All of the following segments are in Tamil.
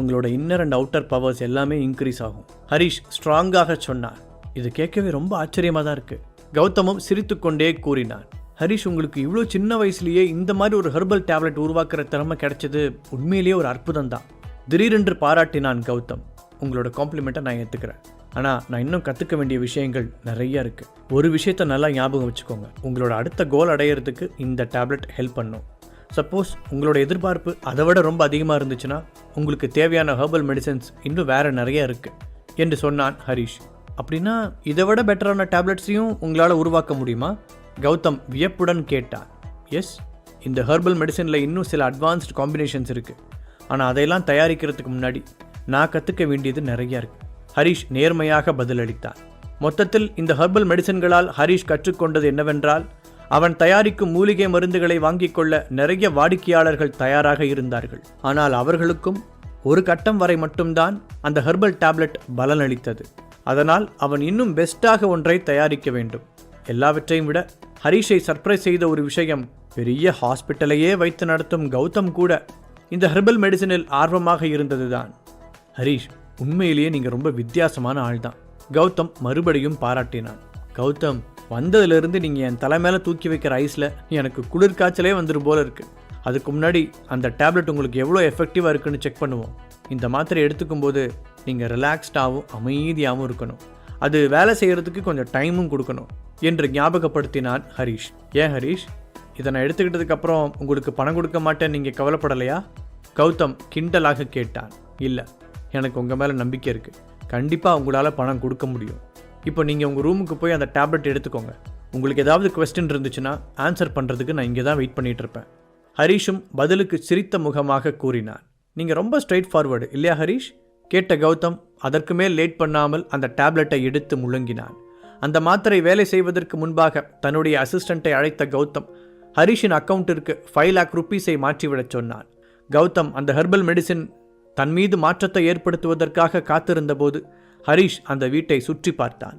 உங்களோட இன்னர் அண்ட் அவுட்டர் பவர்ஸ் எல்லாமே இன்க்ரீஸ் ஆகும். ஹரிஷ் ஸ்ட்ராங்காக சொன்னார். இது கேட்கவே ரொம்ப ஆச்சரியமாக தான் இருக்குது கௌதமும் சிரித்துக்கொண்டே கூறினான் ஹரிஷ் உங்களுக்கு இவ்வளோ சின்ன வயசுலேயே இந்த மாதிரி ஒரு ஹெர்பல் டேப்லெட் உருவாக்குற திறமை கிடைச்சது உண்மையிலேயே ஒரு அற்புதம் தான். திடீரென்று பாராட்டினான் கௌதம். உங்களோட காம்ப்ளிமெண்ட்டை நான் ஏற்றுக்கிறேன் ஆனால் நான் இன்னும் கற்றுக்க வேண்டிய விஷயங்கள் நிறையா இருக்குது ஒரு விஷயத்த நல்லா ஞாபகம் வச்சுக்கோங்க. உங்களோட அடுத்த கோல் அடையிறதுக்கு இந்த டேப்லெட் ஹெல்ப் பண்ணும். சப்போஸ் உங்களோட எதிர்பார்ப்பு அதை விட ரொம்ப அதிகமாக இருந்துச்சுன்னா உங்களுக்கு தேவையான ஹெர்பல் மெடிசன்ஸ் இன்னும் வேறு நிறைய இருக்குது என்று சொன்னான் ஹரிஷ். அப்படின்னா இதை விட பெட்டரான டேப்லெட்ஸையும் உங்களால் உருவாக்க முடியுமா? கௌதம் வியப்புடன் கேட்டான். எஸ் இந்த ஹெர்பல் மெடிசனில் இன்னும் சில அட்வான்ஸ்டு காம்பினேஷன்ஸ் இருக்குது ஆனால் அதையெல்லாம் தயாரிக்கிறதுக்கு முன்னாடி நான் கற்றுக்க வேண்டியது நிறைய இருக்குது ஹரிஷ் நேர்மையாக பதிலளித்தான். மொத்தத்தில் இந்த ஹெர்பல் மெடிசன்களால் ஹரிஷ் கற்றுக்கொண்டது என்னவென்றால் அவன் தயாரிக்கும் மூலிகை மருந்துகளை வாங்கிக் கொள்ள நிறைய வாடிக்கையாளர்கள் தயாராக இருந்தார்கள். ஆனால் அவர்களுக்கும் ஒரு கட்டம் வரை மட்டும்தான் அந்த ஹெர்பல் டேப்லெட் பலனளித்தது. அதனால் அவன் இன்னும் பெஸ்ட்டாக ஒன்றை தயாரிக்க வேண்டும். எல்லாவற்றையும் விட ஹரிஷை சர்ப்ரைஸ் செய்த ஒரு விஷயம் பெரிய ஹாஸ்பிட்டலையே வைத்து நடத்தும் கௌதம் கூட இந்த ஹெர்பல் மெடிசனில் ஆர்வமாக இருந்ததுதான். ஹரிஷ் உண்மையிலேயே நீங்கள் ரொம்ப வித்தியாசமான ஆள் தான் கௌதம் மறுபடியும் பாராட்டினான். கௌதம் வந்ததுலேருந்து நீங்கள் என் தலை மேலே தூக்கி வைக்கிற ஐஸில் எனக்கு குளிர் காய்ச்சலே வந்துடும் போல இருக்குது அதுக்கு முன்னாடி அந்த டேப்லெட் உங்களுக்கு எவ்வளோ எஃபெக்டிவாக இருக்குன்னு செக் பண்ணுவோம். இந்த மாத்திரை எடுத்துக்கும் போது நீங்கள் ரிலாக்ஸ்டாகவும் அமைதியாகவும் இருக்கணும். அது வேலை செய்கிறதுக்கு கொஞ்சம் டைமும் கொடுக்கணும் என்று ஞாபகப்படுத்தினான் ஹரிஷ். ஏன் ஹரிஷ்? இதை நான் எடுத்துக்கிட்டதுக்கப்புறம் உங்களுக்கு பணம் கொடுக்க மாட்டேன் நீங்கள் கவலைப்படலையா? கௌதம் கிண்டலாக கேட்டான். இல்லை எனக்கு உங்கள் மேலே நம்பிக்கை இருக்குது கண்டிப்பாக உங்களால் பணம் கொடுக்க முடியும். இப்போ நீங்கள் உங்கள் ரூமுக்கு போய் அந்த டேப்லெட் எடுத்துக்கோங்க. உங்களுக்கு ஏதாவது கொஸ்டின் இருந்துச்சுன்னா ஆன்சர் பண்ணுறதுக்கு நான் இங்கே தான் வெயிட் பண்ணிகிட்ருப்பேன் ஹரீஷும் ஹரிஷும் பதிலுக்கு சிரித்த முகமாக கூறினார். நீங்கள் ரொம்ப ஸ்ட்ரைட் ஃபார்வர்டு இல்லையா ஹரீஷ்? கேட்ட கௌதம் அதற்கு மேல் லேட் பண்ணாமல் அந்த டேப்லெட்டை எடுத்து முழுங்கினான். அந்த மாத்திரை வேலை செய்வதற்கு முன்பாக தன்னுடைய அசிஸ்டண்ட்டை அழைத்த கௌதம் ஹரிஷின் அக்கௌண்ட்டிற்கு ஃபைவ் லேக் ருப்பீஸை மாற்றிவிடச் சொன்னான். கௌதம் அந்த ஹெர்பல் மெடிசின் தன் மீது மாற்றத்தை ஏற்படுத்துவதற்காக காத்திருந்தபோது ஹரிஷ் அந்த வீட்டை சுற்றி பார்த்தான்.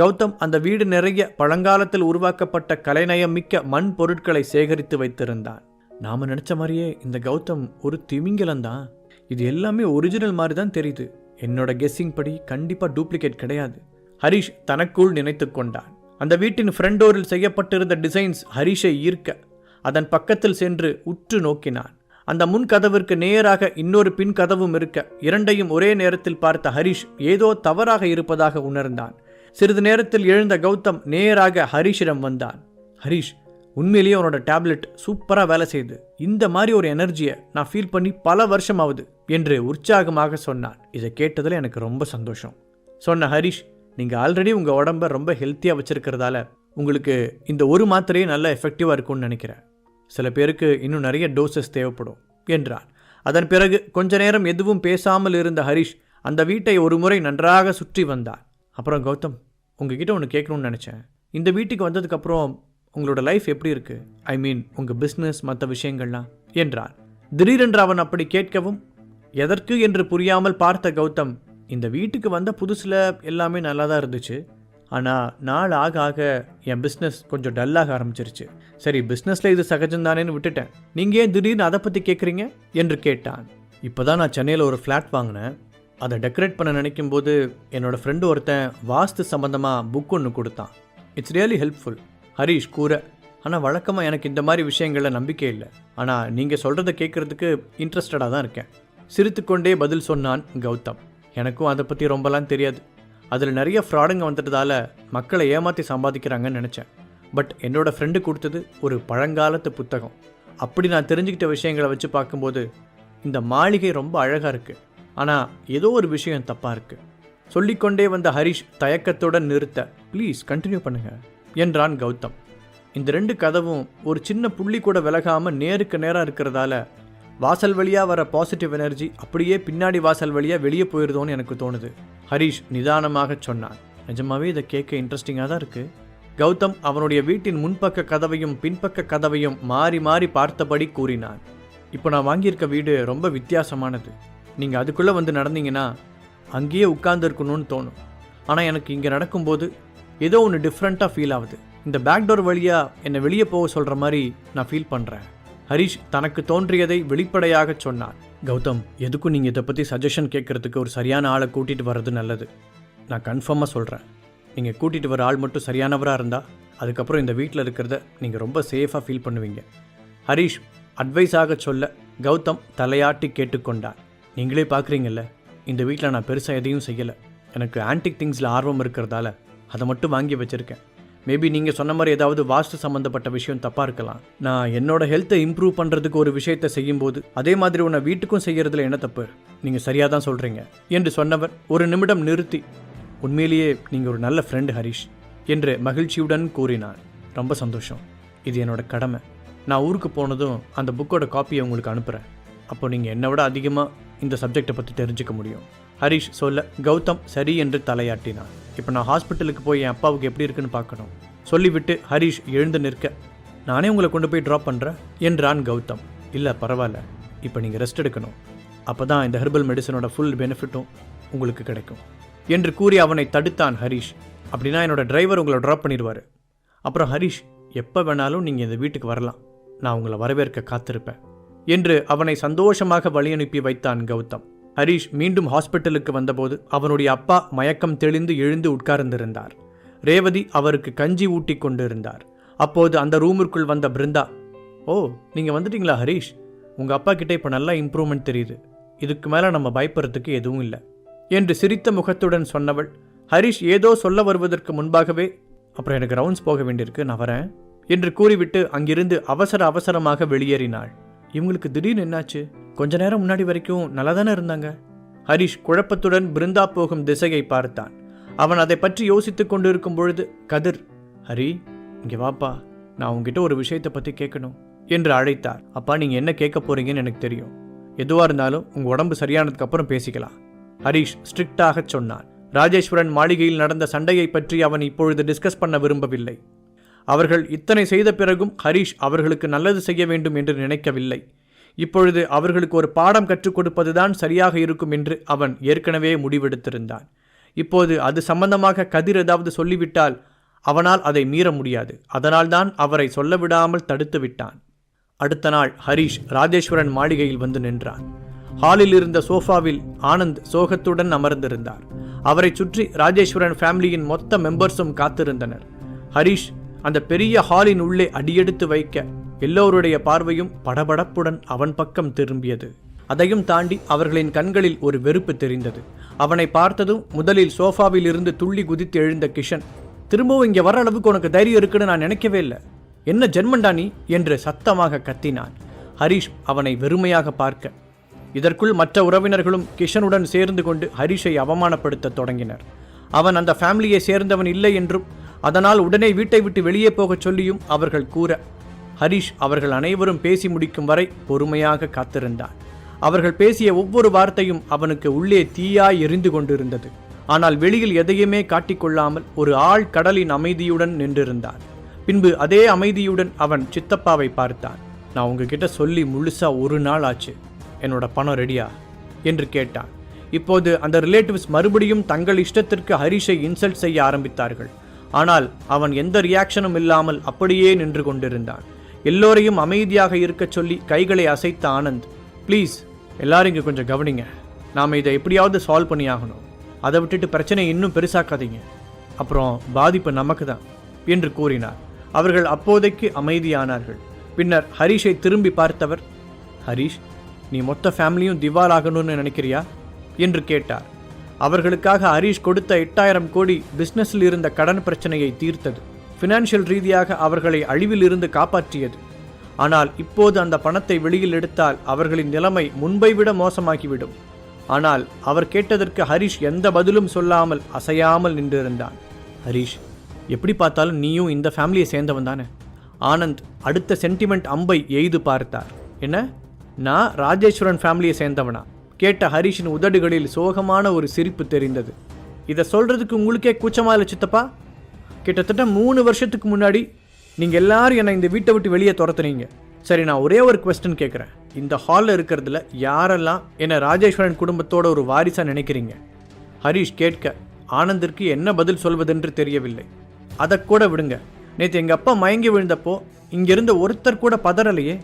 கௌதம் அந்த வீடு நிறைய பழங்காலத்தில் உருவாக்கப்பட்ட கலைநயம் மிக்க மண் பொருட்களை சேகரித்து வைத்திருந்தான். நாம நினச்ச மாதிரியே இந்த கௌதம் ஒரு திமிங்கலம் தான். இது எல்லாமே ஒரிஜினல் மாதிரி தான் தெரியுது. என்னோட கெஸ்ஸிங் படி கண்டிப்பாக டூப்ளிகேட் கிடையாது. ஹரிஷ் தனக்குள் நினைத்து கொண்டான். அந்த வீட்டின் ஃப்ரண்ட் டோரில் செய்யப்பட்டிருந்த டிசைன்ஸ் ஹரிஷை ஈர்க்க அதன் பக்கத்தில் சென்று உற்று நோக்கினான். அந்த முன் கதவிற்கு நேராக இன்னொரு பின் கதவும் இருக்க இரண்டையும் ஒரே நேரத்தில் பார்த்த ஹரிஷ் ஏதோ தவறாக இருப்பதாக உணர்ந்தான். சிறிது நேரத்தில் எழுந்த கௌதம் நேராக ஹரிஷிடம் வந்தான். ஹரிஷ் உண்மையிலேயே உன்னோட டேப்லெட் சூப்பராக வேலை செய்யுது இந்த மாதிரி ஒரு எனர்ஜியை நான் ஃபீல் பண்ணி பல வருஷம் ஆகுது என்று உற்சாகமாக சொன்னான். இதை கேட்டதில் எனக்கு ரொம்ப சந்தோஷம். சொன்ன ஹரிஷ் நீங்கள் ஆல்ரெடி உங்கள் உடம்ப ரொம்ப ஹெல்த்தியாக வச்சுருக்கிறதால உங்களுக்கு இந்த ஒரு மாத்திரையே நல்ல எஃபெக்டிவாக இருக்கும்னு நினைக்கிறேன். சில பேருக்கு இன்னும் நிறைய டோசஸ் தேவைப்படும் என்றான். அதன் பிறகு கொஞ்ச நேரம் எதுவும் பேசாமல் இருந்த ஹரிஷ் அந்த வீட்டை ஒரு முறை நன்றாக சுற்றி வந்தான். அப்புறம் கௌதம் உங்ககிட்ட ஒன்று கேட்கணும்னு நினச்சேன். இந்த வீட்டுக்கு வந்ததுக்கப்புறம் உங்களோட லைஃப் எப்படி இருக்குது ஐ மீன் உங்கள் பிஸ்னஸ் மற்ற விஷயங்கள்லாம் என்றான். திடீரென்று அவன் அப்படி கேட்கவும் எதற்கு என்று புரியாமல் பார்த்த கௌதம் இந்த வீட்டுக்கு வந்த புதுசில் எல்லாமே நல்லா தான் இருந்துச்சு. ஆனால் நாள் ஆக ஆக என் பிஸ்னஸ் கொஞ்சம் டல்லாக ஆரம்பிச்சிருச்சு. சரி பிஸ்னஸில் இது சகஜம்தானேன்னு விட்டுட்டேன். நீங்கள் ஏன் திடீர்னு அதை பற்றி கேட்குறீங்க என்று கேட்டான். இப்போ தான் நான் சென்னையில் ஒரு ஃப்ளாட் வாங்கினேன். அதை டெக்கரேட் பண்ண நினைக்கும் போது என்னோடய ஃப்ரெண்டு ஒருத்தன் வாஸ்து சம்மந்தமாக புக் ஒன்று கொடுத்தான். இட்ஸ் ரியலி ஹெல்ப்ஃபுல் ஹரீஷ் கூற ஆனால் வழக்கமாக எனக்கு இந்த மாதிரி விஷயங்களில் நம்பிக்கை இல்லை. ஆனால் நீங்கள் சொல்கிறத கேட்குறதுக்கு இன்ட்ரெஸ்டடாக தான் இருக்கேன். சிரித்துக்கொண்டே பதில் சொன்னான் கௌதம். எனக்கும் அதை பற்றி ரொம்பலாம் தெரியாது. அதில் நிறைய ஃப்ராடுங்க வந்துட்டதால் மக்களை ஏமாற்றி சம்பாதிக்கிறாங்கன்னு நினச்சேன். பட் என்னோடய ஃப்ரெண்டு கொடுத்தது ஒரு பழங்காலத்து புத்தகம். அப்படி நான் தெரிஞ்சுக்கிட்ட விஷயங்களை வச்சு பார்க்கும்போது இந்த மாளிகை ரொம்ப அழகாக இருக்குது ஆனால் ஏதோ ஒரு விஷயம் தப்பாக இருக்குது சொல்லிக்கொண்டே வந்த ஹரிஷ் தயக்கத்துடன் நிறுத்த ப்ளீஸ் கண்டினியூ பண்ணுங்கள் என்றான் கௌதம். இந்த ரெண்டு கதவும் ஒரு சின்ன புள்ளி கூட விலகாமல் நேருக்கு நேராக இருக்கிறதால வாசல் வழியாக வர பாசிட்டிவ் எனர்ஜி அப்படியே பின்னாடி வாசல் வழியாக வெளியே போயிருதோன்னு எனக்கு தோணுது. ஹரிஷ் நிதானமாக சொன்னான். நிஜமாவே இதை கேட்க இன்ட்ரெஸ்டிங்காக தான் இருக்குது கௌதம் அவனுடைய வீட்டின் முன்பக்க கதவையும் பின்பக்க கதவையும் மாறி மாறி பார்த்தபடி கூறினான். இப்போ நான் வாங்கியிருக்க வீடு ரொம்ப வித்தியாசமானது. நீங்கள் அதுக்குள்ளே வந்து நடந்தீங்கன்னா அங்கேயே உட்கார்ந்துருக்கணும்னு தோணும். ஆனால் எனக்கு இங்கே நடக்கும்போது ஏதோ ஒன்று டிஃப்ரெண்ட்டாக ஃபீல் ஆகுது. இந்த பேக் டோர் வழியாக என்னை வெளியே போக சொல்கிற மாதிரி நான் ஃபீல் பண்ணுறேன் ஹரிஷ் தனக்கு தோன்றியதை வெளிப்படையாக சொன்னான் கௌதம் எதுக்கும் நீங்கள் இதை பற்றி சஜஷன் கேட்குறதுக்கு ஒரு சரியான ஆளை கூட்டிகிட்டு வர்றது நல்லது. நான் கன்ஃபார்மாக சொல்கிறேன் நீங்கள் கூட்டிகிட்டு வர ஆள் மட்டும் சரியானவராக இருந்தால் அதுக்கப்புறம் இந்த வீட்டில் இருக்கிறத நீங்கள் ரொம்ப சேஃபாக ஃபீல் பண்ணுவீங்க. ஹரீஷ் அட்வைஸாக சொல்ல கௌதம் தலையாட்டி கேட்டுக்கொண்டார். நீங்களே பார்க்குறீங்கல்ல இந்த வீட்டில் நான் பெருசாக எதையும் செய்யலை. எனக்கு ஆன்டிக் திங்ஸில் ஆர்வம் இருக்கிறதால அதை மட்டும் வாங்கி வச்சுருக்கேன். மேபி நீங்கள் சொன்ன மாதிரி ஏதாவது வாஸ்து சம்மந்தப்பட்ட விஷயம் தப்பாக இருக்கலாம். நான் என்னோட ஹெல்த்தை இம்ப்ரூவ் பண்ணுறதுக்கு ஒரு விஷயத்தை செய்யும்போது அதே மாதிரி உன்னை வீட்டுக்கும் செய்கிறதுல என்ன தப்பு? நீங்கள் சரியாக தான் சொல்கிறீங்க என்று சொன்னவர் ஒரு நிமிடம் நிறுத்தி உண்மையிலேயே நீங்கள் ஒரு நல்ல ஃப்ரெண்டு ஹரிஷ் என்று மகிழ்ச்சியுடன் கூறினார். ரொம்ப சந்தோஷம். இது என்னோட கடமை. நான் ஊருக்கு போனதும் அந்த புக்கோட காப்பியை உங்களுக்கு அனுப்புகிறேன் அப்போ நீங்கள் என்னை விட அதிகமாக இந்த சப்ஜெக்டை பற்றி தெரிஞ்சுக்க முடியும். ஹரிஷ் சொல்ல கௌதம் சரி என்று தலையாட்டினான் இப்போ நான் ஹாஸ்பிட்டலுக்கு போய் என் அப்பாவுக்கு எப்படி இருக்குன்னு பார்க்கணும். சொல்லிவிட்டு ஹரிஷ் எழுந்து நிற்க நானே உங்களை கொண்டு போய் ட்ராப் பண்ணுறேன் என்றான் கௌதம். இல்லை பரவாயில்ல. இப்போ நீங்கள் ரெஸ்ட் எடுக்கணும். அப்போ தான் இந்த ஹெர்பல் மெடிசனோட ஃபுல் பெனிஃபிட்டும் உங்களுக்கு கிடைக்கும். என்று கூறி அவனை தடுத்தான் ஹரிஷ். அப்படின்னா என்னோட டிரைவர் உங்களை ட்ராப் பண்ணிடுவார். அப்புறம் ஹரிஷ் எப்போ வேணாலும் நீங்கள் இந்த வீட்டுக்கு வரலாம். நான் உங்களை வரவேற்க காத்திருப்பேன். என்று அவனை சந்தோஷமாக வழியனுப்பி வைத்தான் கௌதம். ஹரிஷ் மீண்டும் ஹாஸ்பிட்டலுக்கு வந்தபோது அவனுடைய அப்பா மயக்கம் தெளிந்து எழுந்து உட்கார்ந்திருந்தார். ரேவதி அவருக்கு கஞ்சி ஊட்டி கொண்டிருந்தார். அப்போது அந்த ரூமிற்குள் வந்த பிருந்தா ஓ நீங்கள் வந்துட்டீங்களா ஹரிஷ்? உங்கள் அப்பா கிட்டே இப்போ நல்லா இம்ப்ரூவ்மெண்ட் தெரியுது. இதுக்கு மேலே நம்ம பயப்படுறதுக்கு எதுவும் இல்லை. என்று சிரித்த முகத்துடன் சொன்னவள் ஹரிஷ் ஏதோ சொல்ல வருவதற்கு முன்பாகவே அப்புறம் எனக்கு ரவுண்ட்ஸ் போக வேண்டியிருக்கு நான் வரேன். என்று கூறிவிட்டு அங்கிருந்து அவசர அவசரமாக வெளியேறினாள். இவங்களுக்கு திடீர்னு என்னாச்சு? கொஞ்ச நேரம் முன்னாடி வரைக்கும் நல்லா தானே இருந்தாங்க? ஹரிஷ் குழப்பத்துடன் பிருந்தா போகும் திசையை பார்த்தான். அவன் அதை பற்றி யோசித்துக் கொண்டிருக்கும் பொழுது கதிர் ஹரி இங்கே வாப்பா. நான் உங்ககிட்ட ஒரு விஷயத்தை பற்றி கேட்கணும் என்று அழைத்தார். அப்பா நீங்கள் என்ன கேட்க போறீங்கன்னு எனக்கு தெரியும். எதுவாக இருந்தாலும் உங்கள் உடம்பு சரியானதுக்கு அப்புறம் பேசிக்கலாம் ஹரிஷ் ஸ்ட்ரிக்டாக சொன்னான். ராஜேஸ்வரன் மாளிகையில் நடந்த சண்டையை பற்றி அவன் இப்பொழுது டிஸ்கஸ் பண்ண விரும்பவில்லை. அவர்கள் இத்தனை செய்த பிறகும் ஹரிஷ் அவர்களுக்கு நல்லது செய்ய வேண்டும் என்று நினைக்கவில்லை. இப்பொழுது அவர்களுக்கு ஒரு பாடம் கற்றுக் கொடுப்பதுதான் சரியாக இருக்கும் என்று அவன் ஏற்கனவே முடிவெடுத்திருந்தான். இப்போது அது சம்பந்தமாக கதிர் ஏதாவது சொல்லிவிட்டால் அவனால் அதை மீற முடியாது. அதனால்தான் அவரை சொல்ல விடாமல் தடுத்து விட்டான். அடுத்த நாள் ஹரிஷ் ராஜேஸ்வரன் மாளிகையில் வந்து நின்றான். ஹாலில் இருந்த சோஃபாவில் ஆனந்த் சோகத்துடன் அமர்ந்திருந்தார். அவரை சுற்றி ராஜேஸ்வரன் ஃபேமிலியின் மொத்த மெம்பர்ஸும் காத்திருந்தனர். ஹரிஷ் அந்த பெரிய ஹாலின் உள்ளே அடியெடுத்து வைக்க எல்லோருடைய பார்வையும் படபடப்புடன் அவன் பக்கம் திரும்பியது. அதையும் தாண்டி அவர்களின் கண்களில் ஒரு வெறுப்பு தெரிந்தது. அவனை பார்த்ததும் முதலில் சோஃபாவில் இருந்து துள்ளி குதித்து எழுந்த கிஷன் திரும்பவும் இங்கே வர அளவுக்கு உனக்கு தைரியம் இருக்குன்னு நான் நினைக்கவே இல்லை. என்ன ஜென்மண்டா நீ? என்று சத்தமாக கத்தினான். ஹரிஷ் அவனை வெறுமையாக பார்க்க. இதற்குள் மற்ற உறவினர்களும் கிஷனுடன் சேர்ந்து கொண்டு ஹரிஷை அவமானப்படுத்த தொடங்கினர். அவன் அந்த ஃபேமிலியை சேர்ந்தவன் இல்லை என்றும் அதனால் உடனே வீட்டை விட்டு வெளியே போகச் சொல்லியும் அவர்கள் கூற. ஹரிஷ் அவர்கள் அனைவரும் பேசி முடிக்கும் வரை பொறுமையாக காத்திருந்தான். அவர்கள் பேசிய ஒவ்வொரு வார்த்தையும் அவனுக்கு உள்ளே தீயாய் எரிந்து கொண்டிருந்தது. ஆனால் வெளியில் எதையுமே காட்டிக்கொள்ளாமல் ஒரு ஆள் கடலின் அமைதியுடன் நின்றிருந்தான். பின்பு அதே அமைதியுடன் அவன் சித்தப்பாவை பார்த்தான். நான் உங்ககிட்ட சொல்லி முழுசா ஒரு நாள் ஆச்சு. என்னோட பணம் ரெடியா? என்று கேட்டான். இப்போது அந்த ரிலேட்டிவ்ஸ் மறுபடியும் தங்கள் இஷ்டத்திற்கு ஹரிஷை இன்சல்ட் செய்ய ஆரம்பித்தார்கள். ஆனால் அவன் எந்த ரியாக்ஷனும் இல்லாமல் அப்படியே நின்று கொண்டிருந்தான். எல்லோரையும் அமைதியாக இருக்கச் சொல்லி கைகளை அசைத்த ஆனந்த் ப்ளீஸ் எல்லாரும் இங்கே கொஞ்சம் கவனிங்க. நாம் இதை எப்படியாவது சால்வ் பண்ணி ஆகணும் அதை விட்டுட்டு பிரச்சனையை இன்னும் பெருசாக்காதீங்க. அப்புறம் பாதிப்பு நமக்கு தான் என்று கூறினார். அவர்கள் அப்போதைக்கு அமைதியானார்கள். பின்னர் ஹரிஷை திரும்பி பார்த்தவர் ஹரிஷ் நீ மொத்த ஃபேமிலியும் திவால் ஆகணும்னு நினைக்கிறியா? என்று கேட்டார். அவர்களுக்காக ஹரிஷ் கொடுத்த எட்டாயிரம் கோடி பிஸ்னஸில் இருந்த கடன் பிரச்சனையை தீர்த்தது. ஃபினான்ஷியல் ரீதியாக அவர்களை அழிவில் இருந்து காப்பாற்றியது. ஆனால் இப்போது அந்த பணத்தை வெளியில் எடுத்தால் அவர்களின் நிலைமை முன்பை விட மோசமாகிவிடும். ஆனால் அவர் கேட்டதற்கு ஹரிஷ் எந்த பதிலும் சொல்லாமல் அசையாமல் நின்றிருந்தான். ஹரிஷ் எப்படி பார்த்தாலும் நீயும் இந்த ஃபேமிலியை சேர்ந்தவன் தானே? ஆனந்த் அடுத்த சென்டிமெண்ட் அம்பை எய்து பார்த்தார். என்ன? நான் ராஜேஸ்வரன் ஃபேமிலியை சேர்ந்தவனா? கேட்ட ஹரிஷின் உதடுகளில் சோகமான ஒரு சிரிப்பு தெரிந்தது. இதை சொல்கிறதுக்கு உங்களுக்கே கூச்சமாக இல்லை சித்தப்பா? கிட்டத்தட்ட மூணு வருஷத்துக்கு முன்னாடி நீங்கள் எல்லாரும் என்னை இந்த வீட்டை விட்டு வெளியே துரத்துனீங்க. சரி நான் ஒரே ஒரு கொஸ்டின் கேட்குறேன் இந்த ஹாலில் இருக்கிறதுல யாரெல்லாம் என்னை ராஜேஸ்வரன் குடும்பத்தோட ஒரு வாரிசாக நினைக்கிறீங்க? ஹரிஷ் கேட்க ஆனந்திற்கு என்ன பதில் சொல்வதென்று தெரியவில்லை. அதை கூட விடுங்க. நேற்று எங்கள் அப்பா மயங்கி விழுந்தப்போ இங்கிருந்த ஒருத்தர் கூட பதறலையே.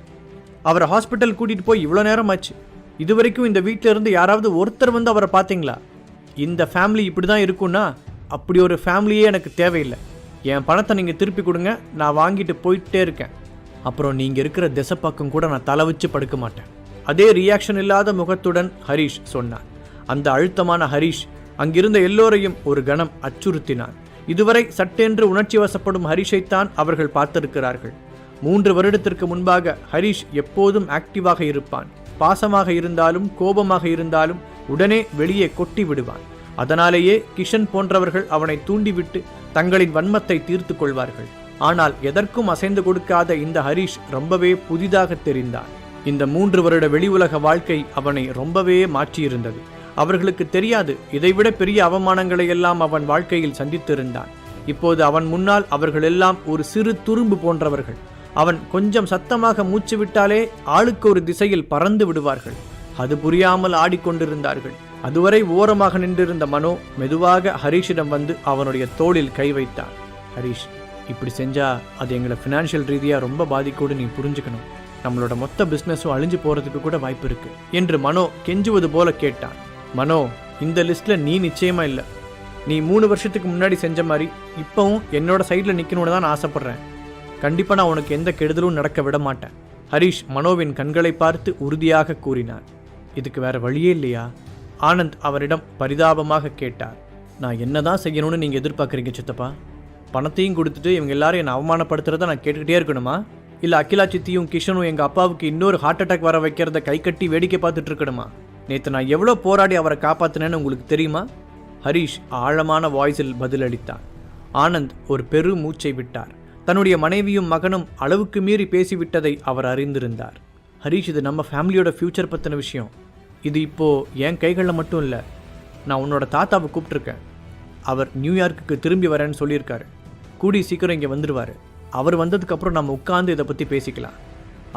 அவரை ஹாஸ்பிட்டல் கூட்டிகிட்டு போய் இவ்வளோ நேரம் ஆச்சு. இதுவரைக்கும் இந்த வீட்டில் இருந்து யாராவது ஒருத்தர் வந்து அவரை பார்த்தீங்களா? இந்த ஃபேமிலி இப்படி தான் இருக்கும்னா அப்படி ஒரு ஃபேமிலியே எனக்கு தேவையில்லை. என் பணத்தை நீங்கள் திருப்பி கொடுங்க நான் வாங்கிட்டு போயிட்டே இருக்கேன். அப்புறம் நீங்கள் இருக்கிற திசை பக்கம் கூட நான் தலை வச்சு படுக்க மாட்டேன். அதே ரியாக்ஷன் இல்லாத முகத்துடன் ஹரீஷ் சொன்னான். அந்த அழுத்தமான ஹரீஷ் அங்கிருந்த எல்லோரையும் ஒரு கணம் அச்சுறுத்தினான். இதுவரை சட்டென்று உணர்ச்சி வசப்படும் ஹரிஷைத்தான் அவர்கள் பார்த்திருக்கிறார்கள். மூன்று வருடத்திற்கு முன்பாக ஹரிஷ் எப்போதும் ஆக்டிவாக இருப்பான். பாசமாக இருந்தாலும் கோபமாக இருந்தாலும் உடனே வெளியே கொட்டி விடுவான். அதனாலேயே கிஷன் போன்றவர்கள் அவனை தூண்டிவிட்டு தங்களின் வன்மத்தை தீர்த்து கொள்வார்கள். ஆனால் எதற்கும் அசைந்து கொடுக்காத இந்த ஹரிஷ் ரொம்பவே புதிதாக தெரிந்தான். இந்த மூன்று வருட வெளி உலக வாழ்க்கை அவனை ரொம்பவே மாற்றியிருந்தது. அவர்களுக்கு தெரியாது இதைவிட பெரிய அவமானங்களை எல்லாம் அவன் வாழ்க்கையில் சந்தித்திருந்தான். இப்போது அவன் முன்னால் அவர்கள் எல்லாம் ஒரு சிறு துரும்பு போன்றவர்கள். அவன் கொஞ்சம் சத்தமாக மூச்சு விட்டாலே ஆளுக்கு ஒரு திசையில் பறந்து விடுவார்கள். அது புரியாமல் ஆடிக்கொண்டிருந்தார்கள். அதுவரை ஓரமாக நின்றிருந்த மனோ மெதுவாக ஹரீஷிடம் வந்து அவனுடைய தோளில் கை வைத்தான். ஹரீஷ் இப்படி செஞ்சா அது எங்களை ஃபினான்ஷியல் ரீதியாக ரொம்ப பாதிக்கோடு நீ புரிஞ்சுக்கணும். நம்மளோட மொத்த பிஸ்னஸும் அழிஞ்சு போறதுக்கு கூட வாய்ப்பு இருக்கு என்று மனோ கெஞ்சுவது போல கேட்டான். மனோ இந்த லிஸ்ட்ல நீ நிச்சயமா இல்லை. நீ மூணு வருஷத்துக்கு முன்னாடி செஞ்ச மாதிரி இப்பவும் என்னோட சைடில் நிற்கணும்னு தான் நான் ஆசைப்படுறேன். கண்டிப்பாக நான் உனக்கு எந்த கெடுதலும் நடக்க விட மாட்டேன். ஹரீஷ் மனோவின் கண்களை பார்த்து உறுதியாக கூறினார். இதுக்கு வேற வழியே இல்லையா? ஆனந்த் அவரிடம் பரிதாபமாக கேட்டார். நான் என்னதான் செய்யணும்னு நீங்கள் எதிர்பார்க்குறீங்க சித்தப்பா? பணத்தையும் கொடுத்துட்டு இவங்க எல்லாரும் என்னை அவமானப்படுத்துறத நான் கேட்டுக்கிட்டே இருக்கணுமா? இல்லை அகிலா சித்தியும் கிஷனும் எங்கள் அப்பாவுக்கு இன்னொரு ஹார்ட் அட்டாக் வர வைக்கிறத கை கட்டி வேடிக்கை பார்த்துட்டு இருக்கணுமா? நேற்று நான் எவ்வளோ போராடி அவரை காப்பாற்றினேன்னு உங்களுக்கு தெரியுமா? ஹரீஷ் ஆழமான வாய்ஸில் பதிலளித்தார். ஆனந்த் ஒரு பெரு மூச்சை விட்டார். தன்னுடைய மனைவியும் மகனும் அளவுக்கு மீறி பேசிவிட்டதை அவர் அறிந்திருந்தார். ஹரீஷ் இது நம்ம ஃபேமிலியோட ஃப்யூச்சர் பற்றின விஷயம். இது இப்போ என் கைகளில் மட்டும் இல்லை நான் உன்னோட தாத்தாவை கூப்பிட்ருக்கேன் அவர் நியூயார்க்குக்கு திரும்பி வரேன்னு சொல்லியிருக்காரு. கூடி சீக்கிரம் இங்கே வந்துடுவார் அவர் வந்ததுக்கப்புறம் நம்ம உட்காந்து இதை பற்றி பேசிக்கலாம்.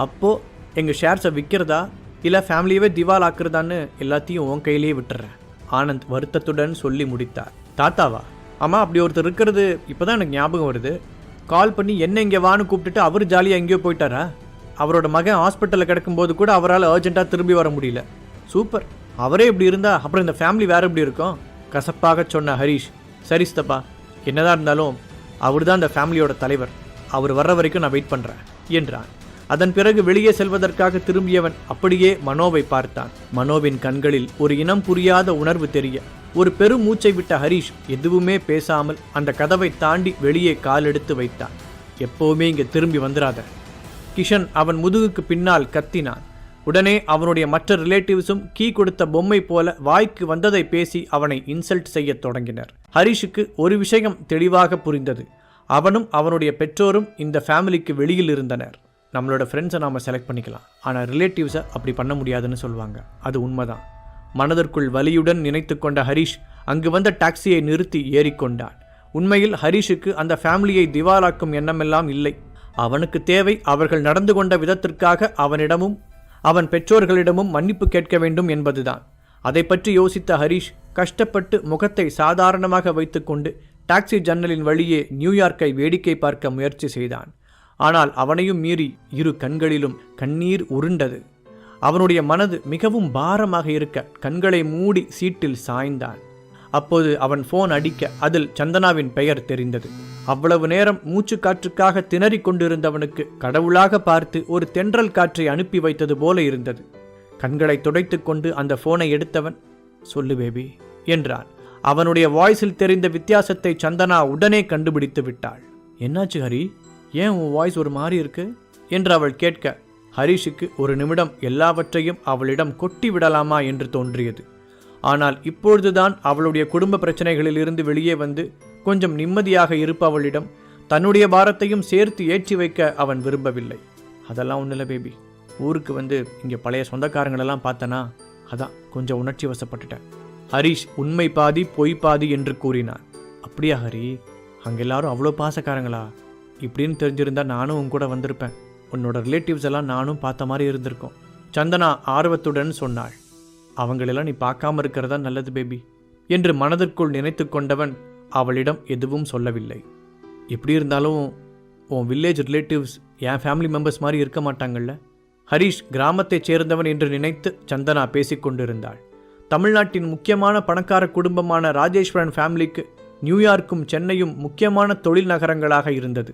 அப்போது எங்கள் ஷேர்ஸை விற்கிறதா இல்லை ஃபேமிலியவே திவால் ஆக்குறதான்னு எல்லாத்தையும் உன் கையிலேயே விட்டுறேன். ஆனந்த் வருத்தத்துடன் சொல்லி முடித்தார். தாத்தாவா? ஆமாம் அப்படி ஒருத்தர் இருக்கிறது இப்போ தான் எனக்கு ஞாபகம் வருது. கால் பண்ணி என்ன இங்கே வான்னு கூப்பிட்டுட்டு அவர் ஜாலியாக எங்கேயோ போயிட்டாரா? அவரோட மகன் ஹாஸ்பிட்டலில் கிடக்கும்போது கூட அவரால் அர்ஜென்ட்டாக திரும்பி வர முடியல. சூப்பர். அவரே இப்படி இருந்தா அப்புறம் இந்த ஃபேமிலி வேறு எப்படி இருக்கும்? கசப்பாக சொன்ன ஹரீஷ். சரி சித்தப்பா என்னதான் இருந்தாலும் அவர் தான் இந்த ஃபேமிலியோட தலைவர். அவர் வர்ற வரைக்கும் நான் வெயிட் பண்ணுறேன் என்றான். அதன் பிறகு வெளியே செல்வதற்காக திரும்பியவன் அப்படியே மனோவை பார்த்தான். மனோவின் கண்களில் ஒரு இனம் புரியாத உணர்வு தெரிய ஒரு பெரும் மூச்சை விட்ட ஹரீஷ் எதுவுமே பேசாமல் அந்த கதவை தாண்டி வெளியே காலெடுத்து வைத்தான். எப்போவுமே இங்கே திரும்பி வந்துடாத கிஷன் அவன் முதுகுக்கு பின்னால் கத்தினான். உடனே அவனுடைய மற்ற ரிலேட்டிவ்ஸும் கீ கொடுத்த பொம்மை போல வாய்க்கு வந்ததை பேசி அவனை இன்சல்ட் செய்யத் தொடங்கினர். ஹரிஷுக்கு ஒரு விஷயம் தெளிவாக புரிந்தது. அவனும் அவனுடைய பெற்றோரும் இந்த ஃபேமிலிக்கு வெளியில் இருந்தனர். நம்மளோட ஃப்ரெண்ட்ஸை நாம் செலக்ட் பண்ணிக்கலாம். ஆனால் ரிலேட்டிவ்ஸை அப்படி பண்ண முடியாதுன்னு சொல்லுவாங்க. அது உண்மைதான். மனதிற்குள் வலியுடன் நினைத்து கொண்ட ஹரிஷ் அங்கு வந்த டாக்ஸியை நிறுத்தி ஏறிக்கொண்டான். உண்மையில் ஹரிஷுக்கு அந்த ஃபேமிலியை திவாலாக்கும் எண்ணமெல்லாம் இல்லை. அவனுக்கு தேவை அவர்கள் நடந்து கொண்ட விதத்திற்காக அவனிடமும் அவன் பெற்றோர்களிடமும் மன்னிப்பு கேட்க வேண்டும் என்பதுதான். அதை பற்றி யோசித்த ஹரிஷ் கஷ்டப்பட்டு முகத்தை சாதாரணமாக வைத்துக்கொண்டு டாக்ஸி ஜன்னலின் வழியே நியூயார்க்கை வேடிக்கை பார்க்க முயற்சி செய்தான். ஆனால் அவனையும் மீறி இரு கண்களிலும் கண்ணீர் உருண்டது. அவனுடைய மனது மிகவும் பாரமாக இருக்க கண்களை மூடி சீட்டில் சாய்ந்தான். அப்போது அவன் போன் அடிக்க அதில் சந்தனாவின் பெயர் தெரிந்தது. அவ்வளவு நேரம் மூச்சு காற்றுக்காக திணறிக் கொண்டிருந்தவனுக்கு கடவுளாக பார்த்து ஒரு தென்றல் காற்றை அனுப்பி வைத்தது போல இருந்தது. கண்களை துடைத்துக் கொண்டு அந்த போனை எடுத்தவன் சொல்லு பேபி என்றான். அவனுடைய வாய்ஸில் தெரிந்த வித்தியாசத்தை சந்தனா உடனே கண்டுபிடித்து விட்டாள். என்னாச்சு ஹரி? ஏன் உன் வாய்ஸ் ஒரு மாதிரி இருக்கு? என்று அவள் கேட்க ஹரிஷுக்கு ஒரு நிமிடம் எல்லாவற்றையும் அவளிடம் கொட்டி விடலாமா என்று தோன்றியது. ஆனால் இப்பொழுதுதான் அவளுடைய குடும்ப பிரச்சனைகளிலிருந்து வெளியே வந்து கொஞ்சம் நிம்மதியாக இருப்பவளிடம் தன்னுடைய பாரத்தையும் சேர்த்து ஏற்றி வைக்க அவன் விரும்பவில்லை. அதெல்லாம் ஒன்றும் இல்லை பேபி. ஊருக்கு வந்து இங்கே பழைய சொந்தக்காரங்களெல்லாம் பார்த்தனா? அதான் கொஞ்சம் உணர்ச்சி வசப்பட்டுட்டேன். ஹரிஷ் உண்மை பாதி பொய் பாதி என்று கூறினான் அப்படியா ஹரி? அங்கே எல்லாரும் அவ்வளோ பாசக்காரங்களா? இப்படின்னு தெரிஞ்சிருந்தா நானும் உன் கூட வந்திருப்பேன். உன்னோட ரிலேட்டிவ்ஸ் எல்லாம் நானும் பார்த்த மாதிரி இருந்திருக்கோம். சந்தனா ஆர்வத்துடன் சொன்னாள். அவங்களெல்லாம் நீ பார்க்காம இருக்கிறதா நல்லது பேபி என்று மனதிற்குள் நினைத்து கொண்டவன் அவளிடம் எதுவும் சொல்லவில்லை. எப்படி இருந்தாலும் உன் வில்லேஜ் ரிலேட்டிவ்ஸ் என் ஃபேமிலி மெம்பர்ஸ் மாதிரி இருக்க மாட்டாங்கல்ல? ஹரிஷ் கிராமத்தைச் சேர்ந்தவன் என்று நினைத்து சந்தனா பேசிக்கொண்டிருந்தாள் தமிழ்நாட்டின் முக்கியமான பணக்கார குடும்பமான ராஜேஸ்வரன் ஃபேமிலிக்கு நியூயார்க்கும் சென்னையும் முக்கியமான தொழில் நகரங்களாக இருந்தது.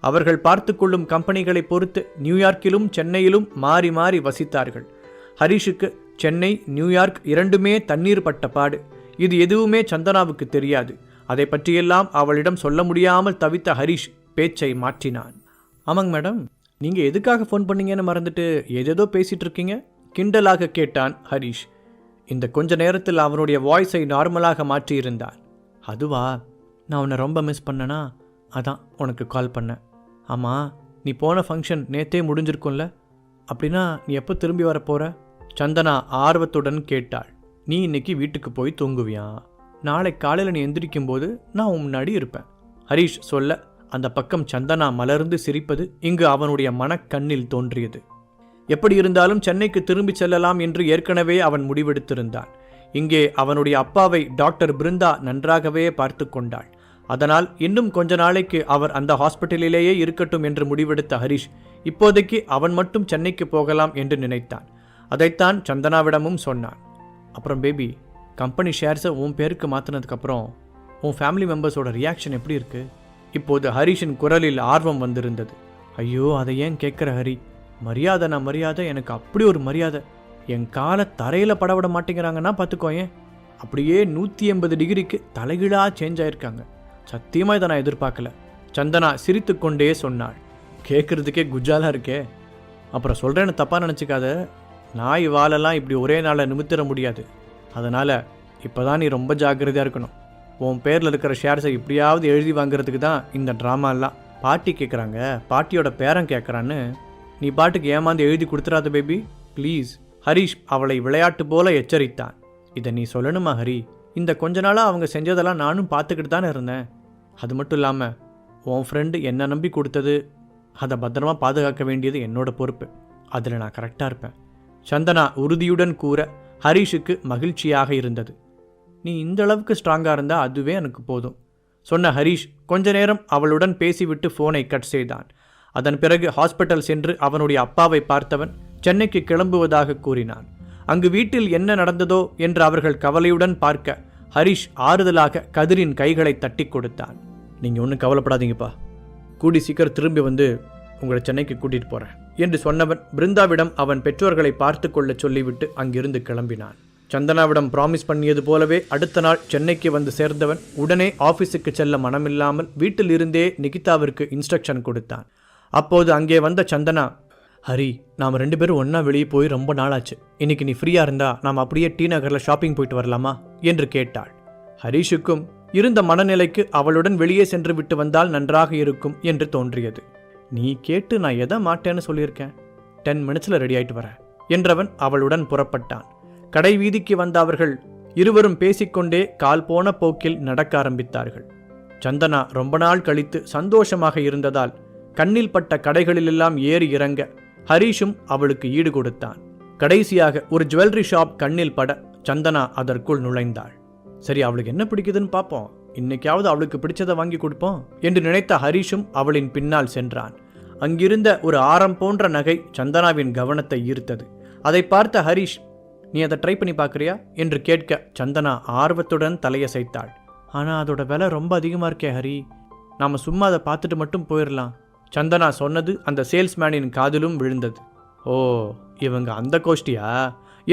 அவர்கள் பார்த்து கொள்ளும் கம்பெனிகளை பொறுத்து நியூயார்க்கிலும் சென்னையிலும் மாறி மாறி வசித்தார்கள். ஹரிஷுக்கு சென்னை நியூயார்க் இரண்டுமே தண்ணீர் பட்ட பாடு. இது எதுவுமே சந்தனாவுக்கு தெரியாது. அதை பற்றியெல்லாம் அவளிடம் சொல்ல முடியாமல் தவித்த ஹரிஷ் பேச்சை மாற்றினான். ஆமாங்க மேடம் நீங்கள் எதுக்காக ஃபோன் பண்ணீங்கன்னு மறந்துட்டு ஏதேதோ பேசிகிட்டு இருக்கீங்க? கிண்டலாக கேட்டான் ஹரிஷ். இந்த கொஞ்ச நேரத்தில் அவனுடைய வாய்ஸை நார்மலாக மாற்றியிருந்தான் அதுவா? நான் உன்னை ரொம்ப மிஸ் பண்ணனா? அதான் உனக்கு கால் பண்ணேன் ஆமாம் நீ போன ஃபங்க்ஷன் நேத்தே முடிஞ்சிருக்கும்ல? அப்படின்னா நீ எப்போ திரும்பி வரப்போகிற சந்தனா ஆர்வத்துடன் கேட்டாள். நீ இன்னைக்கு வீட்டுக்கு போய் தூங்குவியா? நாளை காலையில் நீ எந்திரிக்கும் போது நான் உன் முன்னாடி இருப்பேன். ஹரிஷ் சொல்ல அந்த பக்கம் சந்தனா மலர்ந்து சிரிப்பது இங்கு அவனுடைய மனக்கண்ணில் தோன்றியது. எப்படி இருந்தாலும் சென்னைக்கு திரும்பிச் செல்லலாம் என்று ஏற்கனவே அவன் முடிவெடுத்திருந்தான். இங்கே அவனுடைய அப்பாவை டாக்டர் பிருந்தா நன்றாகவே பார்த்து கொண்டாள். அதனால் இன்னும் கொஞ்ச நாளைக்கு அவர் அந்த ஹாஸ்பிட்டலிலேயே இருக்கட்டும் என்று முடிவெடுத்த ஹரிஷ் இப்போதைக்கு அவன் மட்டும் சென்னைக்கு போகலாம் என்று நினைத்தான். அதைத்தான் சந்தனாவிடமும் சொன்னான். அப்புறம் பேபி கம்பெனி ஷேர்ஸை உன் பேருக்கு மாற்றினதுக்கப்புறம் உன் ஃபேமிலி மெம்பர்ஸோட ரியாக்ஷன் எப்படி இருக்கு? இப்போது ஹரிஷின் குரலில் ஆர்வம் வந்திருந்தது. ஐயோ அதை ஏன் கேட்குற ஹரி? மரியாதை நான் மரியாதை எனக்கு அப்படி ஒரு மரியாதை. என் காலை தரையில் படவிட மாட்டேங்கிறாங்கன்னா பார்த்துக்கோயேன் அப்படியே நூற்றி எண்பது டிகிரிக்கு தலைகீழாக சேஞ்ச் ஆயிருக்காங்க. சத்தியமாக இதை நான் எதிர்பார்க்கல. சந்தனா சிரித்து கொண்டே சொன்னாள். கேட்குறதுக்கே குஜாலாக இருக்கே. அப்புறம் சொல்கிறேன்னு தப்பாக நினச்சிக்காத. நாய் வாலெல்லாம் இப்படி ஒரே நாளில் நிமித்திட முடியாது. அதனால் இப்போ தான் நீ ரொம்ப ஜாக்கிரதையாக இருக்கணும். உன் பேரில் இருக்கிற ஷேர்ஸை இப்படியாவது எழுதி வாங்குறதுக்கு தான் இந்த ட்ராமாலாம் பாட்டி கேட்குறாங்க பாட்டியோட பேரன் கேட்குறான்னு நீ பாட்டுக்கு ஏமாந்து எழுதி கொடுத்துறாத பேபி ப்ளீஸ் ஹரிஷ் அவளை விளையாட்டு போல எச்சரித்தான். இதை நீ சொல்லணுமா ஹரி? இந்த கொஞ்ச நாளாக அவங்க செஞ்சதெல்லாம் நானும் பார்த்துக்கிட்டு தானே இருந்தேன். அது மட்டும் இல்லாமல் உன் ஃப்ரெண்டு என்னை நம்பி கொடுத்தது அதை பத்திரமா பாதுகாக்க வேண்டியது என்னோட பொறுப்பு. அதில் நான் கரெக்டாக இருப்பேன். சந்தனா உறுதியுடன் கூற ஹரிஷுக்கு மகிழ்ச்சியாக இருந்தது. நீ இந்த அளவுக்கு ஸ்ட்ராங்காக இருந்தால் அதுவே எனக்கு போதும். சொன்ன ஹரிஷ் கொஞ்ச நேரம் அவளுடன் பேசிவிட்டு ஃபோனை கட் செய்தான். அதன் பிறகு ஹாஸ்பிட்டல் சென்று அவனுடைய அப்பாவை பார்த்தவன் சென்னைக்கு கிளம்புவதாக கூறினான். அங்கு வீட்டில் என்ன நடந்ததோ என்று அவர்கள் கவலையுடன் பார்க்க ஹரிஷ் ஆறுதலாக கதிரின் கைகளை தட்டி கொடுத்தான். நீங்கள் ஒன்றும் கவலைப்படாதீங்கப்பா. கூடி சீக்கிரம் திரும்பி வந்து உங்களை சென்னைக்கு கூட்டிகிட்டு போகிறேன் என்று சொன்னவன் பிருந்தாவிடம் அவன் பெற்றோர்களை பார்த்து கொள்ள சொல்லிவிட்டு அங்கிருந்து கிளம்பினான். சந்தனாவிடம் ப்ராமிஸ் பண்ணியது போலவே அடுத்த நாள் சென்னைக்கு வந்து சேர்ந்தவன் உடனே ஆஃபீஸுக்கு செல்ல மனமில்லாமல் வீட்டில் இருந்தே நிகிதாவிற்கு இன்ஸ்ட்ரக்ஷன் கொடுத்தான். அப்போது அங்கே வந்த சந்தனா ஹரி நாம் ரெண்டு பேரும் ஒன்றா வெளியே போய் ரொம்ப நாளாச்சு. இன்னைக்கு நீ ஃப்ரீயாக இருந்தா நாம் அப்படியே டி நகரில் ஷாப்பிங் போயிட்டு வரலாமா? என்று கேட்டாள். ஹரிஷுக்கும் இருந்த மனநிலைக்கு அவளுடன் வெளியே சென்று விட்டு வந்தால் நன்றாக இருக்கும் என்று தோன்றியது. நீ கேட்டு நான் எதை மாட்டேன்னு சொல்லியிருக்கேன்? டென் மினிட்ஸில் ரெடி ஆயிட்டு வரேன் என்றவன் அவளுடன் புறப்பட்டான். கடை வீதிக்கு வந்த அவர்கள் இருவரும் பேசிக்கொண்டே கால் போன போக்கில் நடக்க ஆரம்பித்தார்கள். சந்தனா ரொம்ப நாள் கழித்து சந்தோஷமாக இருந்ததால் கண்ணில் பட்ட கடைகளிலெல்லாம் ஏறி இறங்க ஹரீஷும் அவளுக்கு ஈடு கொடுத்தான். கடைசியாக ஒரு ஜுவல்லரி ஷாப் கண்ணில் பட சந்தனா அதற்குள் நுழைந்தாள். சரி அவளுக்கு என்ன பிடிக்குதுன்னு பார்ப்போம் இன்னைக்காவது அவளுக்கு பிடிச்சதை வாங்கி கொடுப்போம் என்று நினைத்த ஹரிஷும் அவளின் பின்னால் சென்றான். அங்கிருந்த ஒரு ஆரம் போன்ற நகை சந்தனாவின் கவனத்தை ஈர்த்தது. அதை பார்த்த ஹரிஷ் நீ அதை ட்ரை பண்ணி பார்க்குறியா? என்று கேட்க சந்தனா ஆர்வத்துடன் தலையசைத்தாள். ஆனால் அதோட விலை ரொம்ப அதிகமாக இருக்கே ஹரி. நாம் சும்மா அதை பார்த்துட்டு மட்டும் போயிடலாம் சந்தனா சொன்னது அந்த சேல்ஸ்மேனின் காதிலும் விழுந்தது. ஓ இவங்க அந்த கோஷ்டியா?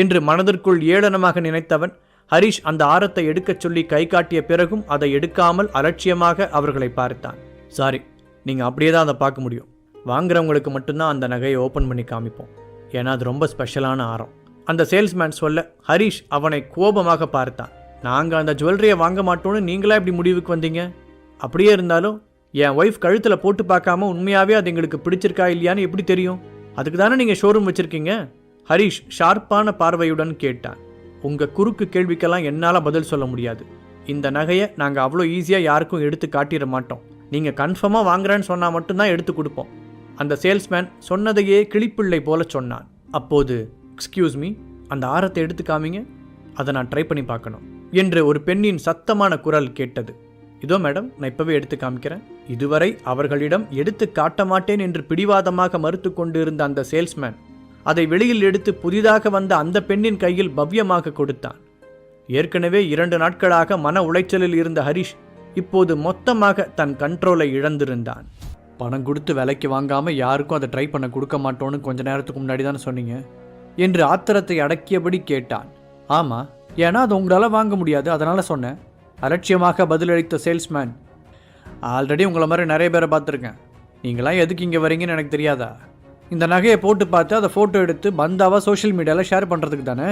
என்று மனதிற்குள் ஏளனமாக நினைத்தவன் ஹரிஷ் அந்த ஆரத்தை எடுக்கச் சொல்லி கை காட்டிய பிறகும் அதை எடுக்காமல் அலட்சியமாக அவர்களை பார்த்தான். சாரி நீங்கள் அப்படியே தான் அதை பார்க்க முடியும். வாங்குறவங்களுக்கு மட்டும்தான் அந்த நகையை ஓப்பன் பண்ணி காமிப்போம். ஏன்னா அது ரொம்ப ஸ்பெஷலான ஆரம். அந்த சேல்ஸ்மேன் சொல்ல ஹரிஷ் அவனை கோபமாக பார்த்தான். நாங்கள் அந்த ஜுவல்லரியை வாங்க மாட்டோம்னு நீங்களா இப்படி முடிவுக்கு வந்தீங்க? அப்படியே இருந்தாலும் என் ஒய்ஃப் கழுத்தில் போட்டு பார்க்காம உண்மையாகவே அது எங்களுக்கு பிடிச்சிருக்கா இல்லையான்னு எப்படி தெரியும்? அதுக்கு தானே நீங்கள் ஷோரூம் வச்சுருக்கீங்க? ஹரிஷ் ஷார்ப்பான பார்வையுடன் கேட்டான். உங்கள் குறுக்கு கேள்விக்கெல்லாம் என்னால் பதில் சொல்ல முடியாது. இந்த நகையை நாங்கள் அவ்வளோ ஈஸியாக யாருக்கும் எடுத்து காட்டிட மாட்டோம். நீங்கள் கன்ஃபார்மாக வாங்குறேன்னு சொன்னால் மட்டும்தான் எடுத்து கொடுப்போம். அந்த சேல்ஸ்மேன் சொன்னதையே கிளிப்பிள்ளை போல சொன்னான். அப்போது எக்ஸ்கியூஸ் மீ அந்த ஆரத்தை எடுத்து காமிங்க. அதை நான் ட்ரை பண்ணி பார்க்கணும். என்று ஒரு பெண்ணின் சத்தமான குரல் கேட்டது. இதோ மேடம் நான் இப்போவே எடுத்து காமிக்கிறேன். இதுவரை அவர்களிடம் எடுத்து காட்ட மாட்டேன் என்று பிடிவாதமாக மறுத்து கொண்டிருந்த அந்த சேல்ஸ்மேன் அதை வெளியில் எடுத்து புதிதாக வந்த அந்த பெண்ணின் கையில் பவ்யமாக கொடுத்தான். ஏற்கனவே இரண்டு நாட்களாக மன உளைச்சலில் இருந்த ஹரிஷ் இப்போது மொத்தமாக தன் கண்ட்ரோலை இழந்திருந்தான். பணம் கொடுத்து விலைக்கு வாங்காமல் யாருக்கும் அதை ட்ரை பண்ண கொடுக்க மாட்டோன்னு கொஞ்ச நேரத்துக்கு முன்னாடி தானே சொன்னீங்க? என்று ஆத்திரத்தை அடக்கியபடி கேட்டான். ஆமாம் ஏன்னா அது உங்களால் வாங்க முடியாது அதனால் சொன்னேன். அலட்சியமாக பதிலளித்த சேல்ஸ்மேன் ஆல்ரெடி உங்களை மாதிரி நிறைய பேரை பார்த்துருக்கேன். நீங்களாம் எதுக்கு இங்கே வரீங்கன்னு எனக்கு தெரியாதா? இந்த நகையை போட்டு பார்த்து அதை ஃபோட்டோ எடுத்து பந்தாவாக சோஷியல் மீடியாவில் ஷேர் பண்ணுறதுக்கு தானே?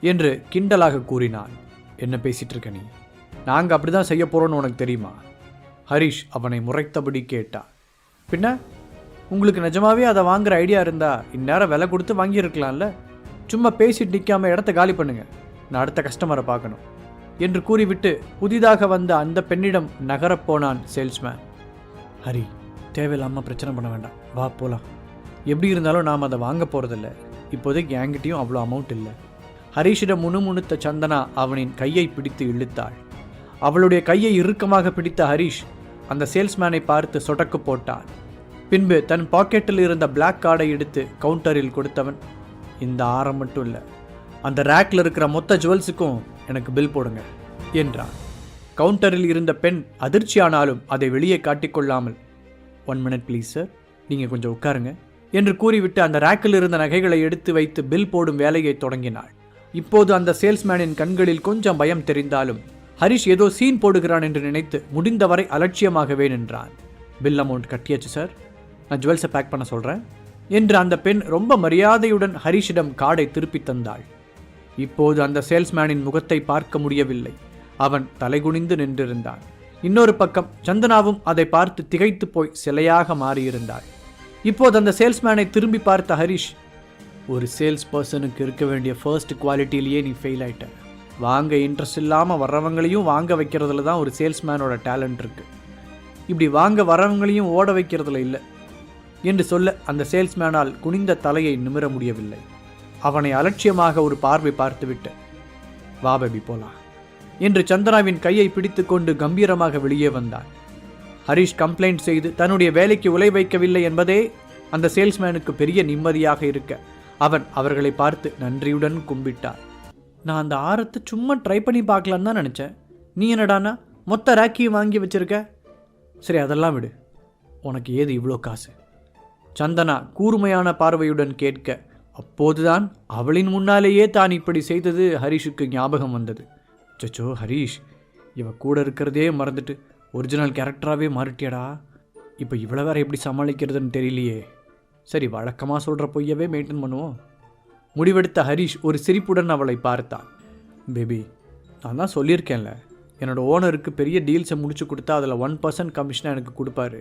என்று கிண்டலாக கூறினான். என்ன பேசிகிட்டு இருக்க நீ? நாங்கள் அப்படி தான் செய்ய போகிறோன்னு உனக்கு தெரியுமா? ஹரிஷ் அவனை முறைத்தபடி கேட்டான். பின்ன? உங்களுக்கு நிஜமாவே அதை வாங்குற ஐடியா இருந்தா இந்நேரம் விலை கொடுத்து வாங்கியிருக்கலாம்ல? சும்மா பேசிட்டு நிற்காம இடத்த காலி பண்ணுங்க. நான் அடுத்த கஸ்டமரை பார்க்கணும். என்று கூறிவிட்டு புதிதாக வந்த அந்த பெண்ணிடம் நகரப் போனான் சேல்ஸ்மேன். ஹரி தேவையில்லாமல் பிரச்சனை பண்ண வேண்டாம். வா போகலாம் எப்படி இருந்தாலும் நாம் அதை வாங்க போகிறதில்ல இப்போதைக்கு என்கிட்டையும் அவ்வளோ அமௌண்ட் இல்லை. ஹரிஷிடம் முணுமுணுத்த சந்தனா அவனின் கையை பிடித்து இழுத்தாள். அவளுடைய கையை இறுக்கமாக பிடித்த ஹரிஷ் அந்த சேல்ஸ்மேனை பார்த்து சொடக்கு போட்டான். பின்பு தன் பாக்கெட்டில் இருந்த பிளாக் கார்டை எடுத்து கவுண்டரில் கொடுத்தவன். இந்த ஆரம் மட்டும் இல்லை. அந்த ரேக்கில் இருக்கிற மொத்த ஜுவல்ஸுக்கும் எனக்கு பில் போடுங்க என்றான். கவுண்டரில் இருந்த பெண் அதிர்ச்சியானாலும் அதை வெளியே காட்டிக்கொள்ளாமல் ஒன் மினிட் ப்ளீஸ் சார் நீங்கள் கொஞ்சம் உட்காருங்க என்று கூறிவிட்டு அந்த ரேக்கில் இருந்த நகைகளை எடுத்து வைத்து பில் போடும் வேலையை தொடங்கினாள். இப்போது அந்த சேல்ஸ்மேனின் கண்களில் கொஞ்சம் பயம் தெரிந்தாலும் ஹரிஷ் ஏதோ சீன் போடுகிறான் என்று நினைத்து முடிந்தவரை அலட்சியமாகவே நின்றான். பில் அமௌண்ட் கட்டியாச்சு சார். நான் ஜுவல்ஸை பேக் பண்ண சொல்கிறேன் என்று அந்த பெண் ரொம்ப மரியாதையுடன் ஹரிஷிடம் கார்டை திருப்பி தந்தாள். இப்போது அந்த சேல்ஸ்மேனின் முகத்தை பார்க்க முடியவில்லை. அவன் தலைகுனிந்து நின்றிருந்தான். இன்னொரு பக்கம் சந்தனாவும் அதை பார்த்து திகைத்து போய் சிலையாக மாறியிருந்தாள். இப்போது அந்த சேல்ஸ்மேனை திரும்பி பார்த்த ஹரிஷ் ஒரு சேல்ஸ் பர்சனுக்கு இருக்க வேண்டிய ஃபர்ஸ்ட் குவாலிட்டிலேயே நீ ஃபெயில் ஆயிட்ட. வாங்க இன்ட்ரெஸ்ட் இல்லாமல் வர்றவங்களையும் வாங்க வைக்கிறதுல தான் ஒரு சேல்ஸ்மேனோட டேலண்ட் இருக்கு. இப்படி வாங்க வரவங்களையும் ஓட வைக்கிறதுல இல்லை என்று சொல்ல அந்த சேல்ஸ்மேனால் குனிந்த தலையை நிமிர முடியவில்லை. அவனை அலட்சியமாக ஒரு பார்வை பார்த்துவிட்டு வா பேபி போலாம். என்று சந்தனாவின் கையை பிடித்துக்கொண்டு கம்பீரமாக வெளியே வந்தான். ஹரிஷ் கம்ப்ளைண்ட் செய்து தன்னுடைய வேலைக்கு உலை வைக்கவில்லை என்பதே அந்த சேல்ஸ்மேனுக்கு பெரிய நிம்மதியாக இருக்க அவன் அவர்களை பார்த்து நன்றியுடன் கும்பிட்டான். நான் அந்த ஆரத்தை சும்மா ட்ரை பண்ணி பார்க்கலான்னு தான் நினச்சேன். நீ என்னடானா மொத்த ராக்கியும் வாங்கி வச்சிருக்க? சரி அதெல்லாம் விடு. உனக்கு ஏது இவ்வளோ காசு? சந்தனா கூர்மையான பார்வையுடன் கேட்க அப்போதுதான் அவளின் முன்னாலேயே தான் இப்படி செய்தது ஹரிஷுக்கு ஞாபகம் வந்தது. சச்சோ ஹரிஷ் இவ கூட இருக்கிறதே மறந்துட்டு ஒரிஜினல் கேரக்டராகவே மாறிட்டியடா. இப்போ இவ்வளோ வேற எப்படி சமாளிக்கிறதுன்னு தெரியலையே. சரி வழக்கமாக சொல்கிற பொய்யவே மெயின்டைன் பண்ணுவோம். முடிவெடுத்த ஹரிஷ் ஒரு சிரிப்புடன் அவளை பார்த்தான். பேபி நான் தான் சொல்லியிருக்கேன்ல என்னோட ஓனருக்கு பெரிய டீல்ஸை முடிச்சு கொடுத்தா அதில் ஒன் பர்சன்ட் கமிஷனாக எனக்கு கொடுப்பாரு.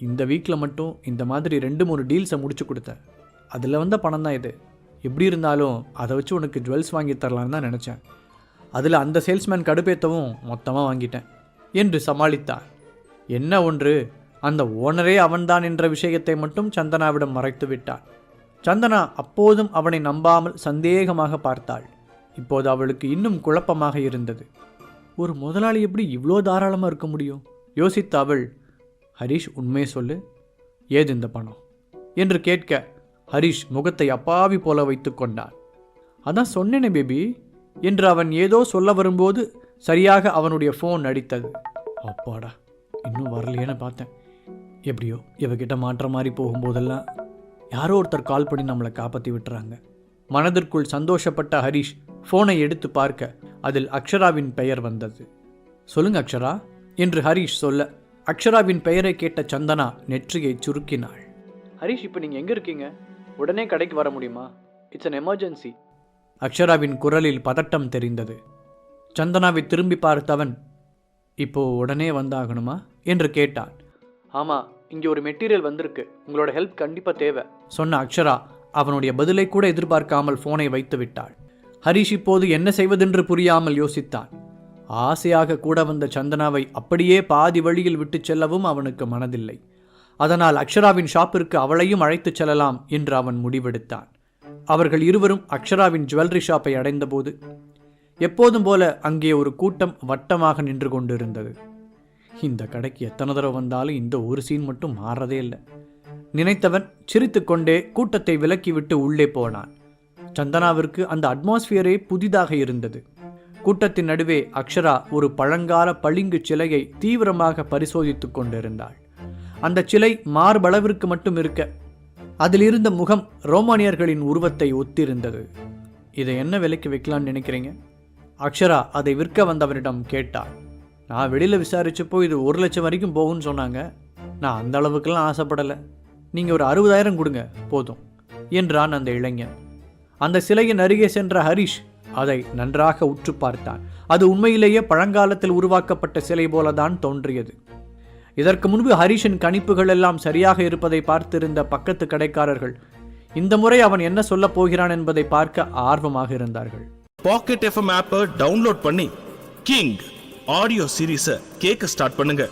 இந்த வீக்கில் மட்டும் இந்த மாதிரி ரெண்டு மூணு டீல்ஸை முடிச்சு கொடுத்தேன். அதில் வந்த பணம் தான் இது. எப்படி இருந்தாலும் அதை வச்சு உனக்கு ஜுவல்ஸ் வாங்கி தரலான்னு தான் நினச்சேன். அதில் அந்த சேல்ஸ்மேன் கடுப்பேற்றவும் மொத்தமாக வாங்கிட்டேன் என்று சமாளித்தார் என்ன ஒன்று? அந்த ஓனரே அவன்தான் என்ற விஷயத்தை மட்டும் சந்தனாவிடம் மறைத்து விட்டான். சந்தனா அப்போதும் அவனை நம்பாமல் சந்தேகமாக பார்த்தாள். இப்போது அவளுக்கு இன்னும் குழப்பமாக இருந்தது. ஒரு முதலாளி எப்படி இவ்வளோ தாராளமாக இருக்க முடியும்? யோசித்த அவள் ஹரிஷ் உண்மையை சொல்லு. ஏது இந்த பணம்? என்று கேட்க ஹரிஷ் முகத்தை அப்பாவி போல வைத்து கொண்டான். அதான் சொன்னேனே பேபி. என்று அவன் ஏதோ சொல்ல வரும்போது சரியாக அவனுடைய ஃபோன் அடித்தது. அப்பாடா இன்னும் வரலையேன்னு பார்த்தேன். எப்படியோ இவகிட்ட மாற்ற மாதிரி போகும்போதெல்லாம் யாரோ ஒருத்தர் கால் பண்ணி நம்மளை காப்பாற்றி விட்டுறாங்க. மனதிற்குள் சந்தோஷப்பட்ட ஹரிஷ் ஃபோனை எடுத்து பார்க்க அதில் அக்ஷராவின் பெயர் வந்தது. சொல்லுங்க அக்ஷரா என்று ஹரிஷ் சொல்ல அக்ஷராவின் பெயரை கேட்ட சந்தனா நெற்றியை சுருக்கினாள். ஹரிஷ் இப்போ நீங்கள் எங்கே இருக்கீங்க? உடனே கடைக்கு வர முடியுமா? இட்ஸ் அன் எமர்ஜென்சி அக்ஷராவின் குரலில் பதட்டம் தெரிந்தது. சந்தனாவை திரும்பி பார்த்தவன் இப்போ உடனே வந்தாகணுமா? என்று கேட்டான். ஆமாம் இங்கே ஒரு மெட்டீரியல் வந்திருக்கு. உங்களோட ஹெல்ப் கண்டிப்பாக தேவை. சொன்ன அக்ஷரா அவனுடைய பதிலை கூட எதிர்பார்க்காமல் ஃபோனை வைத்து விட்டாள். ஹரிஷ் இப்போது என்ன செய்வதென்று புரியாமல் யோசித்தான். ஆசையாக கூட வந்த சந்தனாவை அப்படியே பாதி வழியில் விட்டுச் செல்லவும் அவனுக்கு மனதில்லை. அதனால் அக்ஷராவின் ஷாப்பிற்கு அவளையும் அழைத்துச் செல்லலாம் என்று அவன் முடிவெடுத்தான். அவர்கள் இருவரும் அக்ஷராவின் ஜுவல்லரி ஷாப்பை அடைந்தபோது எப்போதும் போல அங்கே ஒரு கூட்டம் வட்டமாக நின்று கொண்டிருந்தது. இந்த கடைக்கு எத்தனை தடவை வந்தாலும் இந்த ஒரு சீன் மட்டும் மாறதே இல்லை. நினைத்தவன் சிரித்துக்கொண்டே கூட்டத்தை விலக்கிவிட்டு உள்ளே போனான். சந்தனாவிற்கு அந்த அட்மாஸ்பியரே புதிதாக இருந்தது. கூட்டத்தின் நடுவே அக்ஷரா ஒரு பழங்கால பளிங்கு சிலையை தீவிரமாக பரிசோதித்துக் கொண்டிருந்தாள். அந்த சிலை மார்பளவிற்கு மட்டும் இருக்க. அதிலிருந்த முகம் ரோமானியர்களின் உருவத்தை ஒத்திருந்தது. இதை என்ன விலைக்கு வைக்கலாம்னு நினைக்கிறீங்க? அக்ஷரா அதை விற்க வந்தவரிடம் கேட்டாள். நான் வெளியில் விசாரித்தப்போ இது ஒரு லட்சம் வரைக்கும் போகும்னு சொன்னாங்க. நான் அந்த அளவுக்கெல்லாம் ஆசைப்படலை. நீங்கள் ஒரு அறுபதாயிரம் கொடுங்க போதும் என்றான் அந்த இளைஞன். அந்த சிலையின் அருகே சென்ற ஹரிஷ் அதை நன்றாக உற்று பார்த்தான். அது உண்மையிலேயே பழங்காலத்தில் உருவாக்கப்பட்ட சிலை போலதான் தோன்றியது. இதற்கு முன்பு ஹரிஷின் கணிப்புகள் எல்லாம் சரியாக இருப்பதை பார்த்திருந்த பக்கத்து கடைக்காரர்கள் இந்த முறை அவன் என்ன சொல்லப் போகிறான் என்பதை பார்க்க ஆர்வமாக இருந்தார்கள். பாக்கெட் எஃப்எம் ஆப்பை டவுன்லோட் பண்ணி கிங் ஆடியோ சீரீஸை கேட்க ஸ்டார்ட் பண்ணுங்க.